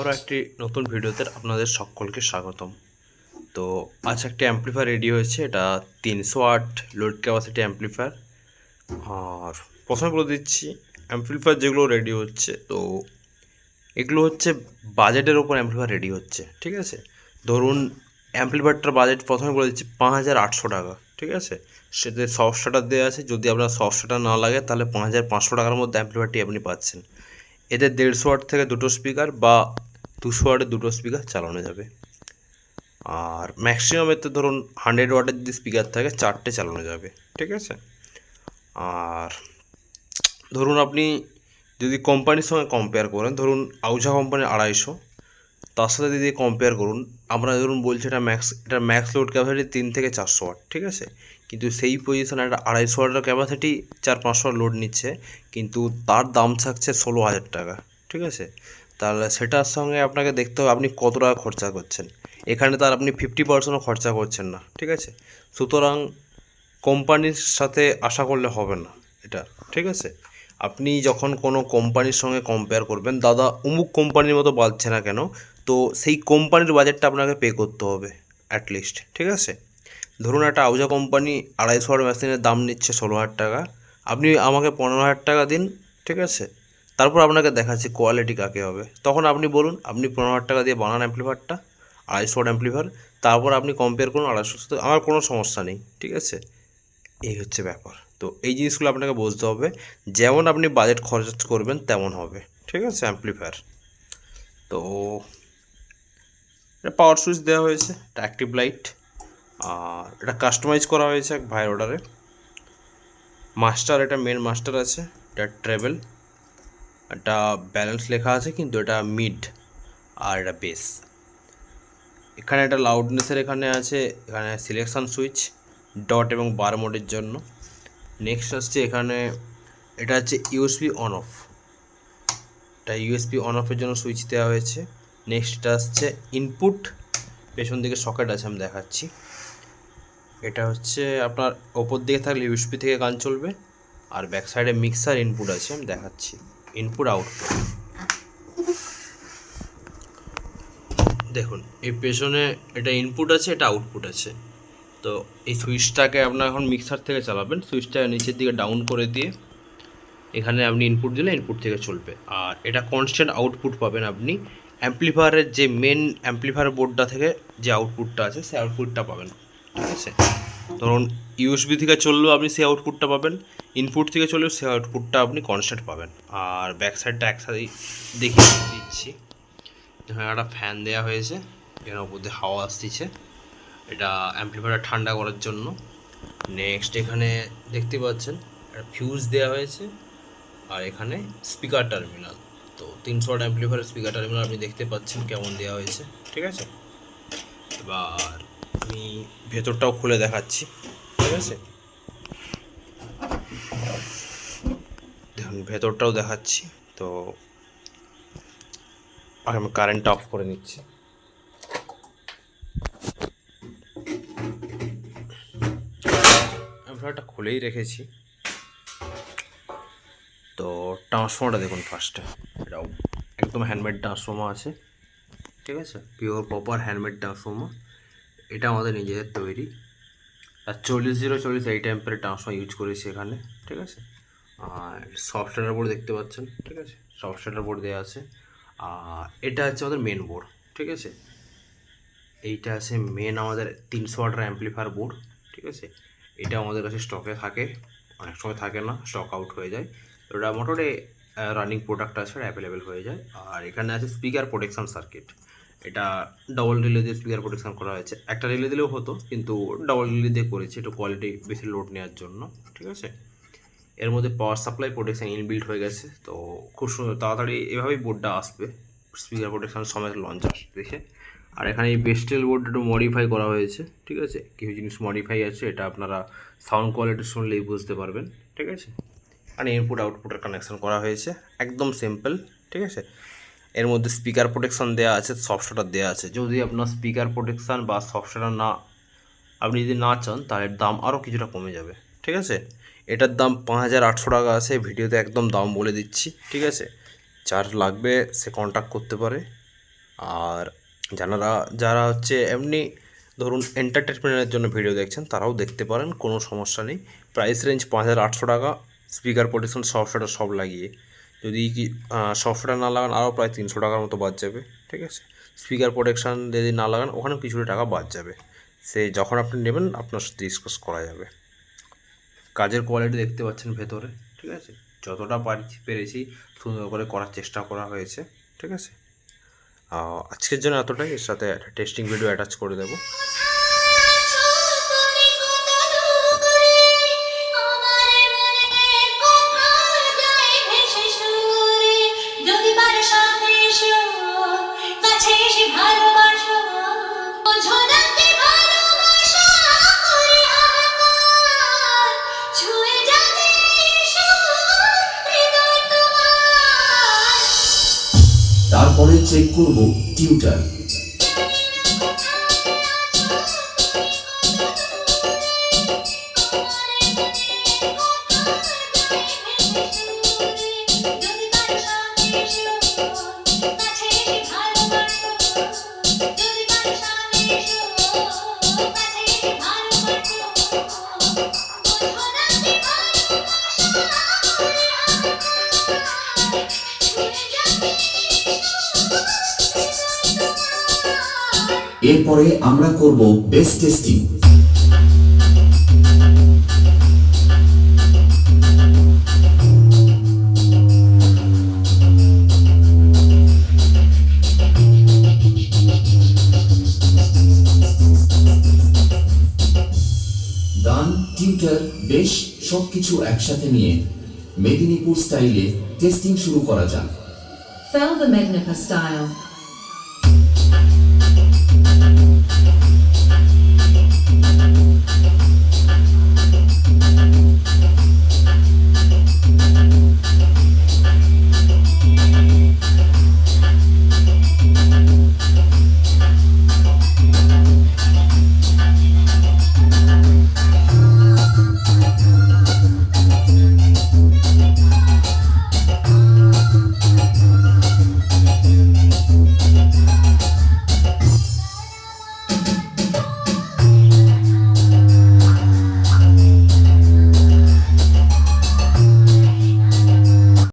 আবারও একটি নতুন ভিডিওতে আপনাদের সকলকে স্বাগতম। তো আজ একটি অ্যাম্পলিফায়ার রেডি হয়েছে, এটা তিনশো আট লোড ক্যাপাসিটি অ্যাম্পলিফায়ার আর প্রথমে বলে দিচ্ছি অ্যাম্পলিফায়ার যেগুলো রেডি হচ্ছে, তো এগুলো হচ্ছে বাজেটের ওপর অ্যাম্পলিফায়ার রেডি হচ্ছে, ঠিক আছে? ধরুন অ্যাম্পলিফায়ারটার বাজেট প্রথমে বলে দিচ্ছি পাঁচ হাজার আটশো টাকা, ঠিক আছে? সেতে সফট স্টার্টার দেওয়া আছে, যদি আপনার সফট স্টার্টার না লাগে, তাহলে পাঁচ হাজার পাঁচশো টাকার মধ্যে অ্যাম্পলিফায়ারটি আপনি পাচ্ছেন। এতে দেড়শো ওয়াট থেকে দুটো স্পিকার বা দুশো ওয়াটের দুটো স্পিকার চালানো যাবে। আর ম্যাক্সিমাম এতে ধরুন হান্ড্রেড ওয়াটের যদি স্পিকার থাকে, চারটে চালানো যাবে, ঠিক আছে? আর ধরুন আপনি যদি কোম্পানির সঙ্গে কম্পেয়ার করেন, ধরুন আউজা কোম্পানির আড়াইশো, তার সাথে যদি কম্পেয়ার করুন, আমরা ধরুন বলছি এটা ম্যাক্স এটা ম্যাক্স লোড ক্যাপাসিটি তিন থেকে চারশো ওয়াট ঠিক আছে? কিন্তু সেই পজিশনে একটা আড়াইশো ওয়াটের ক্যাপাসিটি চার পাঁচশো লোড নিচ্ছে, কিন্তু তার দাম থাকছে ষোলো হাজার টাকা, ঠিক আছে? তাহলে সেটার সঙ্গে আপনাকে দেখতে হবে আপনি কত টাকা খরচা করছেন। এখানে তার আপনি ফিফটি পার্সেন্টও খরচা করছেন না, ঠিক আছে? সুতরাং কোম্পানির সাথে আশা করলে হবে না এটা, ঠিক আছে? আপনি যখন কোনো কোম্পানির সঙ্গে কম্পেয়ার করবেন, দাদা অমুক কোম্পানির মতো বাজছে না কেন, তো সেই কোম্পানির বাজেটটা আপনাকে পে করতে হবে অ্যাটলিস্ট ঠিক আছে? ধরুন একটা আউজা কোম্পানি আড়াইশো মেশিনের দাম নিচ্ছে ষোলো হাজার টাকা, আপনি আমাকে পনেরো হাজার টাকা দিন, ঠিক আছে? তারপর আপনাকে দেখাচ্ছি কোয়ালিটি কাকে হবে। তখন আপনি বলুন, আপনি পনেরো হাজার টাকা দিয়ে বানান অ্যাম্পলিফায়ারটা আড়াইশো ওয়াট অ্যাম্পলিফায়ার তারপর আপনি কম্পেয়ার করুন আড়াইশো সাথে আমার কোনো সমস্যা নেই, ঠিক আছে? এই হচ্ছে ব্যাপার। তো এই জিনিসগুলো আপনাকে বুঝতে হবে, যেমন আপনি বাজেট খরচ করবেন তেমন হবে, ঠিক আছে অ্যাম্পলিফায়ার তো এটা পাওয়ার সুইচ দেওয়া হয়েছে, এটা অ্যাক্টিভ লাইট আর এটা কাস্টমাইজ করা হয়েছে এক ভাইয়ের অর্ডারে মাস্টার এটা মেন মাস্টার আছে, এটা ট্রেভেল একটা ব্যালেন্স লেখা আছে, কিন্তু এটা মিড আর এটা বেস এখানে একটা লাউডনেসের এখানে আছে, এখানে সিলেকশন সুইচ ডট এবং বার মোডের জন্য। নেক্সট আসছে এখানে, এটা হচ্ছে ইউএসপি অন অফ এটা ইউএসপি অন অফের জন্য সুইচ দেওয়া হয়েছে। নেক্সট আসছে ইনপুট পেছন দিকে সকেট আছে, আমি দেখাচ্ছি। এটা হচ্ছে আপনার ওপর দিকে থাকলে ইউএসপি থেকে গান চলবে, আর ব্যাক সাইডে মিক্সার ইনপুট আছে, আমি দেখাচ্ছি। ইনপুট আউটপুট দেখুন, এই পেছনে এটা ইনপুট আছে, এটা আউটপুট আছে। তো এই সুইচটাকে আপনার এখন মিক্সার থেকে চালাবেন। সুইচটা নিচের দিকে ডাউন করে দিয়ে এখানে আপনি ইনপুট দিলে ইনপুট থেকে চলবে। আর এটা কনস্ট্যান্ট আউটপুট পাবেন আপনি। অ্যাম্পলিফায়ারের যে মেন অ্যাম্পলিফায়ার বোর্ডটা থেকে যে আউটপুটটা আছে, সেই আউটপুটটা পাবেন। ঠিক আছে? ধরুন ইউএসবি থেকে চললেও আপনি সে আউটপুটটা পাবেন ইনপুট থেকে চললেও সে আউটপুটটা আপনি কনস্ট্যান্ট পাবেন। আর ব্যাক সাইডটা একসাথেই দেখিয়ে দিচ্ছি। এখানে একটা ফ্যান দেওয়া হয়েছে এখানে উপর দিয়ে হাওয়া আসতেছে। এটা অ্যাম্পলিফায়ার ঠান্ডা করার জন্য। নেক্সট এখানে দেখতে পাচ্ছেন, একটা ফিউজ দেওয়া হয়েছে, আর এখানে স্পিকার টার্মিনাল তো তিনশো ওয়াট অ্যাম্পলিফায়ার স্পিকার টার্মিনাল আপনি দেখতে পাচ্ছেন কেমন দেওয়া হয়েছে, ঠিক আছে? এবার আমি ভেতরটাও খুলে দেখাচ্ছি। ঠিক আছে? দেখুন, ভেতরটাও দেখাচ্ছি, তো আর আমি কারেন্টটা অফ করে নিচ্ছি। অ্যাম্পলিফায়ারটা খুলেই রেখেছি। তো ট্রান্সফর্মারটা দেখুন ফার্স্টে এটাও একদম হ্যান্ডমেড ট্রান্সফর্মার আছে। ঠিক আছে? পিওর প্রপার হ্যান্ডমেড ট্রান্সফর্মার এটা আমাদের নিজেদের তৈরি। আর চল্লিশ জিরো চল্লিশ এই টাইপের ট্রান্সফর্মার ইউজ করেছি এখানে, ঠিক আছে? আর সফটওয়্যার বোর্ড দেখতে পাচ্ছেন, ঠিক আছে? সফটওয়্যার বোর্ড দেওয়া আছে। আর এটা হচ্ছে আমাদের মেন বোর্ড ঠিক আছে? এইটা আছে মেন আমাদের তিনশো ওয়াটার অ্যাম্পলিফায়ার বোর্ড ঠিক আছে? এটা আমাদের কাছে স্টকে থাকে, অনেক সময় থাকে না স্টক আউট হয়ে যায়। তো ওটা মোটামুটি রানিং প্রোডাক্ট আছে অ্যাভেলেবেল হয়ে যায়। আর এখানে আছে স্পিকার প্রোটেকশন সার্কিট এটা ডবল রিলে দিয়ে স্পিকার প্রোটেকশন করা হয়েছে। একটা রিলে দিলেও হতো, কিন্তু ডবল রিলে দিয়ে করেছি, একটু কোয়ালিটি বেশি লোড নেওয়ার জন্য, ঠিক আছে? এর মধ্যে পাওয়ার সাপ্লাই প্রোটেকশন ইনবিল্ট হয়ে গেছে, তো খুব সুন্দর তাড়াতাড়ি এভাবেই বোর্ডটা আসবে স্পিকার প্রোটেকশান সময় লঞ্চ আসবে, দেখে। আর এখানে এই বেস্টেল বোর্ড একটু মডিফাই করা হয়েছে, ঠিক আছে? কিছু জিনিস মডিফাই আছে, এটা আপনারা সাউন্ড কোয়ালিটি শুনলেই বুঝতে পারবেন, ঠিক আছে? আর ইনপুট আউটপুটের কানেকশান করা হয়েছে, একদম সিম্পল ঠিক আছে? এর মধ্যে স্পিকার প্রোটেকশান দেওয়া আছে সফটওয়্যার দেওয়া আছে। যদি আপনার স্পিকার প্রোটেকশান বা সফটওয়্যার না, আপনি যদি না চান, তাহলে দাম আরও কিছুটা কমে যাবে, ঠিক আছে? এটার দাম পাঁচ হাজার আটশো টাকা আছে ভিডিওতে একদম দাম বলে দিচ্ছি, ঠিক আছে? যার লাগবে সে কন্ট্যাক্ট করতে পারে। আর যারা যারা হচ্ছে এমনি ধরুন এন্টারটেনমেন্টের জন্য ভিডিও দেখছেন, তারাও দেখতে পারেন, কোনো সমস্যা নেই। প্রাইস রেঞ্জ পাঁচ হাজার আটশো টাকা স্পিকার প্রোটেকশন সফটওয়্যার সব লাগিয়ে। যদি কি সফটওয়্যার না লাগান, আরও প্রায় তিনশো টাকার মতো বাদ যাবে, ঠিক আছে? স্পিকার প্রোটেকশান যদি না লাগান, ওখানেও কিছুটা টাকা বাদ যাবে। সে যখন আপনি নেবেন, আপনার সাথে ডিসকাস করা যাবে। কাজের কোয়ালিটি দেখতে পাচ্ছেন ভেতরে, ঠিক আছে? যতটা পারছি, পেরেছি, সুন্দর করে করার চেষ্টা করা হয়েছে, ঠিক আছে? আজকের জন্য এতটাই। এর সাথে একটা টেস্টিং ভিডিও অ্যাটাচ করে দেবো। তারপরে চেক করব টিউটার যদি পারে এরপরে আমরা করব বেস টেস্টিং গান টিউটার বেশ, সবকিছু একসাথে নিয়ে মেদিনীপুর স্টাইলে টেস্টিং শুরু করা যাক। fell the Magnipa style.